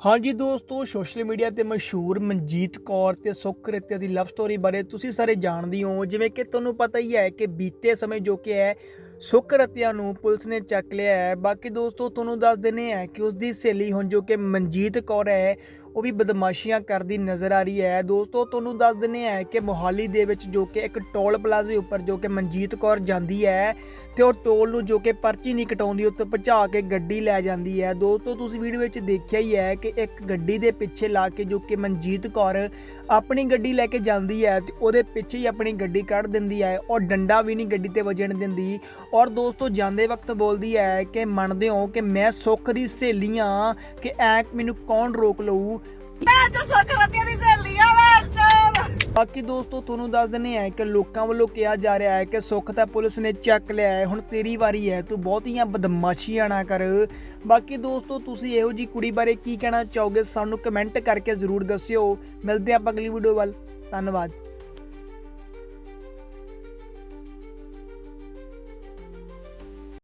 ਹਾਂਜੀ ਦੋਸਤੋ social media ਤੇ ਮਸ਼ਹੂਰ ਮਨਜੀਤ ਕੌਰ ਤੇ ਸੁੱਖ ਰਤਿਆ ਦੀ ਲਵ ਸਟੋਰੀ ਬਾਰੇ ਤੁਸੀਂ ਸਾਰੇ ਜਾਣਦੇ ਹੋ। ਜਿਵੇਂ ਕਿ ਤੁਹਾਨੂੰ ਪਤਾ ਹੀ ਹੈ ਕਿ ਬੀਤੇ ਸਮੇਂ ਜੋ ਕਿ ਹੈ, ਸੁੱਖ ਰਤਿਆ ਨੂੰ ਪੁਲਿਸ ਨੇ ਚੱਕ ਲਿਆ ਹੈ। ਬਾਕੀ ਦੋਸਤੋ, ਤੁਹਾਨੂੰ ਦੱਸ ਦਿੰਦੇ ਆ ਕਿ ਉਸ ਦੀ ਸਹੇਲੀ ਹੁਣ ਜੋ ਕਿ ਮਨਜੀਤ ਕੌਰ ਹੈ ਉਹ ਵੀ ਬਦਮਾਸ਼ੀਆਂ ਕਰਦੀ ਨਜ਼ਰ ਆ ਰਹੀ ਹੈ। ਦੋਸਤੋ, ਤੁਹਾਨੂੰ ਦੱਸ ਦਿੰਦੇ ਆ ਕਿ ਮੋਹਾਲੀ ਦੇ ਵਿੱਚ ਜੋ ਕਿ ਇੱਕ ਟੋਲ ਪਲਾਜ਼ੇ ਉੱਪਰ ਜੋ ਕਿ ਮਨਜੀਤ ਕੌਰ ਜਾਂਦੀ ਹੈ ਤੇ ਉਹ ਟੋਲ ਨੂੰ ਜੋ ਕਿ ਪਰਚੀ ਨਹੀਂ ਕਟਾਉਂਦੀ ਉੱਤੇ ਭਜਾ ਕੇ ਗੱਡੀ ਲੈ ਜਾਂਦੀ ਹੈ। ਦੋਸਤੋ, ਤੁਸੀਂ ਵੀਡੀਓ ਵਿੱਚ ਦੇਖਿਆ ਹੀ ਹੈ ਕਿ ਇੱਕ ਗੱਡੀ ਦੇ ਪਿੱਛੇ ਲਾ ਕੇ ਜੋ ਕਿ ਮਨਜੀਤ ਕੌਰ ਆਪਣੀ ਗੱਡੀ ਲੈ ਕੇ ਜਾਂਦੀ ਹੈ ਤੇ ਉਹਦੇ ਪਿੱਛੇ ਹੀ ਆਪਣੀ ਗੱਡੀ ਕੱਢ ਦਿੰਦੀ ਹੈ ਔਰ ਡੰਡਾ ਵੀ ਨਹੀਂ ਗੱਡੀ ਤੇ ਵਜਣ ਦਿੰਦੀ। ਔਰ ਦੋਸਤੋ, ਜਾਂਦੇ ਵਕਤ ਬੋਲਦੀ ਹੈ ਕਿ ਮੰਨਦੇ ਹੋ ਕਿ ਮੈਂ ਸੁੱਖ ਦੀ ਸਹੇਲੀ ਹਾਂ ਕਿ ਐ ਮੈਨੂੰ ਕੌਣ ਰੋਕ ਲਊ? ਮੈਂ ਤਾਂ ਸਕਰਤੀਆਂ ਦੀ ਸਹੇਲੀ ਆ, ਮੈਂ ਚੋਰ ਬਾਕੀ ਦੋਸਤੋ, ਤੁਹਾਨੂੰ ਦੱਸ ਦਿੰਦੇ ਆ ਕਿ ਲੋਕਾਂ ਵੱਲੋਂ ਕਿਹਾ ਜਾ ਰਿਹਾ ਹੈ ਕਿ ਸੁੱਖ ਤਾਂ ਪੁਲਿਸ ਨੇ ਚੱਕ ਲਿਆ ਹੈ, ਹੁਣ ਤੇਰੀ ਵਾਰੀ ਹੈ, ਤੂੰ ਬਹੁਤੀਆਂ ਬਦਮਾਸ਼ੀਆਂ ਨਾ ਕਰ। ਬਾਕੀ ਦੋਸਤੋ, ਤੁਸੀਂ ਇਹੋ ਜੀ ਕੁੜੀ ਬਾਰੇ ਕੀ ਕਹਿਣਾ ਚਾਹੋਗੇ, ਸਾਨੂੰ ਕਮੈਂਟ ਕਰਕੇ ਜ਼ਰੂਰ ਦੱਸਿਓ। ਮਿਲਦੇ ਆਪਾਂ ਅਗਲੀ ਵੀਡੀਓ ਵੱਲ। ਧੰਨਵਾਦ।